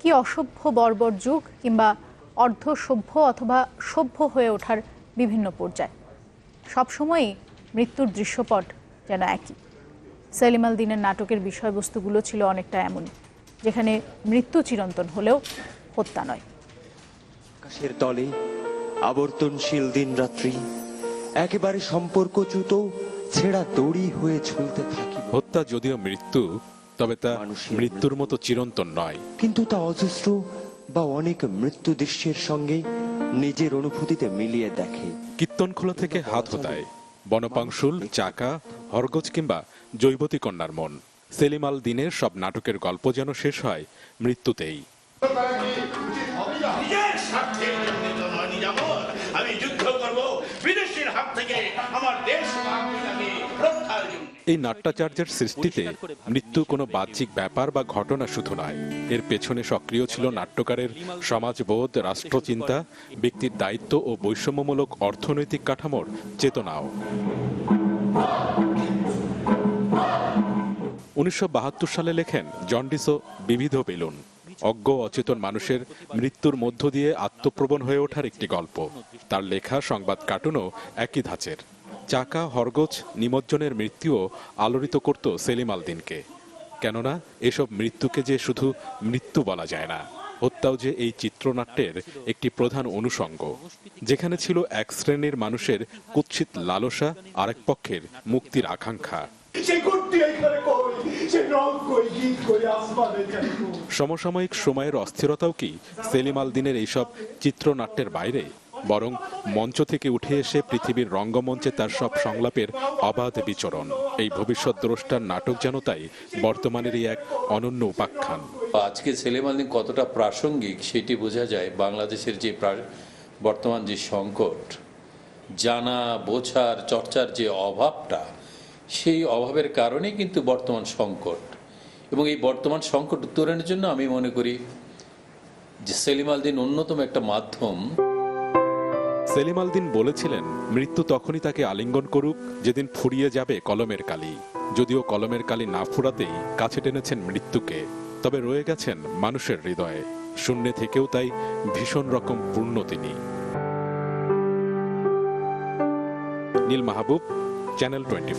কি অসভ্য বর্বর যুগ কিংবা অর্ধ সভ্য অথবা সভ্য হয়ে ওঠার বিভিন্ন পর্যায়? সবসময়ই মৃত্যুর দৃশ্যপট যেন একই। সেলিম আল দিনের নাটকের বিষয়বস্তুগুলো ছিল অনেকটা এমনই যেখানে মৃত্যু চিরন্তন হলেও হত্যা নয়। আকাশের তলে আবর্তনশীল দিন রাত্রি একেবারে সম্পর্কচ্যুত ছেঁড়া দড়ি হয়ে ঝুলতে থাকি। হত্যা যদিও মৃত্যু তবে তা মৃত্যুর মতো চিরন্তন নয়। কিন্তু তা অজস্র বা অনেক মৃত্যু দৃশ্যের সঙ্গে নিজের অনুভূতিতে মিলিয়ে দেখে। কীর্তনখোলা থেকে হাত হতায়। বনপাংশুল চাকা হরগজ কিংবা জৈবতী কন্যার মন। সেলিম আল দিনের সব নাটকের গল্প যেন শেষ হয় মৃত্যুতেই। আমি যুদ্ধ করব বিদেশের হাত থেকে আমার দেশ এই নাট্যাচার্যের সৃষ্টিতে মৃত্যু কোনো বাহ্যিক ব্যাপার বা ঘটনা শুধু নয়। এর পেছনে সক্রিয় ছিল নাট্যকারের সমাজবোধ রাষ্ট্রচিন্তা ব্যক্তির দায়িত্ব ও বৈষম্যমূলক অর্থনৈতিক কাঠামোর চেতনাও। উনিশশো বাহাত্তর সালে লেখেন জন্ডিসো বিবিধ বেলুন। অজ্ঞ অচেতন মানুষের মৃত্যুর মধ্য দিয়ে আত্মপ্রবণ হয়ে ওঠার একটি গল্প। তার লেখা সংবাদ কার্টুনও একই ধাঁচের। চাকা হরগোচ নিমজ্জনের মৃত্যুও আলোড়িত করত সেলিম আল দিনকে। কেননা এসব মৃত্যুকে যে শুধু মৃত্যু বলা যায় না হত্যাও যে এই চিত্রনাট্যের একটি প্রধান অনুষঙ্গ। যেখানে ছিল এক শ্রেণির মানুষের কুৎসিত লালসা আরেক পক্ষের মুক্তির আকাঙ্ক্ষা। সমসাময়িক সময়ের অস্থিরতাও কি সেলিম আল দিনের এইসব চিত্রনাট্যের বাইরে? বরং মঞ্চ থেকে উঠে এসে পৃথিবীর রঙ্গমঞ্চে তার সব সংলাপের অবাধ বিচরণ। এই ভবিষ্যৎ দ্রষ্টার নাটক যেন তাই বর্তমানেরই এক অনন্য উপাখ্যান। আজকে সেলেমালিন কতটা প্রাসঙ্গিক সেটি বোঝা যায় বাংলাদেশের যে বর্তমান যে সংকট, জানা, বোঝার, চর্চার যে অভাবটা, সেই অভাবের কারণেই কিন্তু বর্তমান সংকট। এবং এই বর্তমান সংকট উত্তরণের জন্য আমি মনে করি যে সেলিম আলদিন অন্যতম একটা মাধ্যম সেলিম আল দিন বলেছিলেন, মৃত্যু তখনই তাকে আলিঙ্গন করুক, যেদিন ফুরিয়ে যাবে কলমের কালি। যদিও কলমের কালি না ফুরাতেই কাছে টেনেছেন মৃত্যুকে, তবে রয়ে গেছেন মানুষের হৃদয়ে। শূন্য থেকেও তাই ভীষণ রকম পূর্ণ তিনি। নীল মাহবুব, চ্যানেল টোয়েন্টি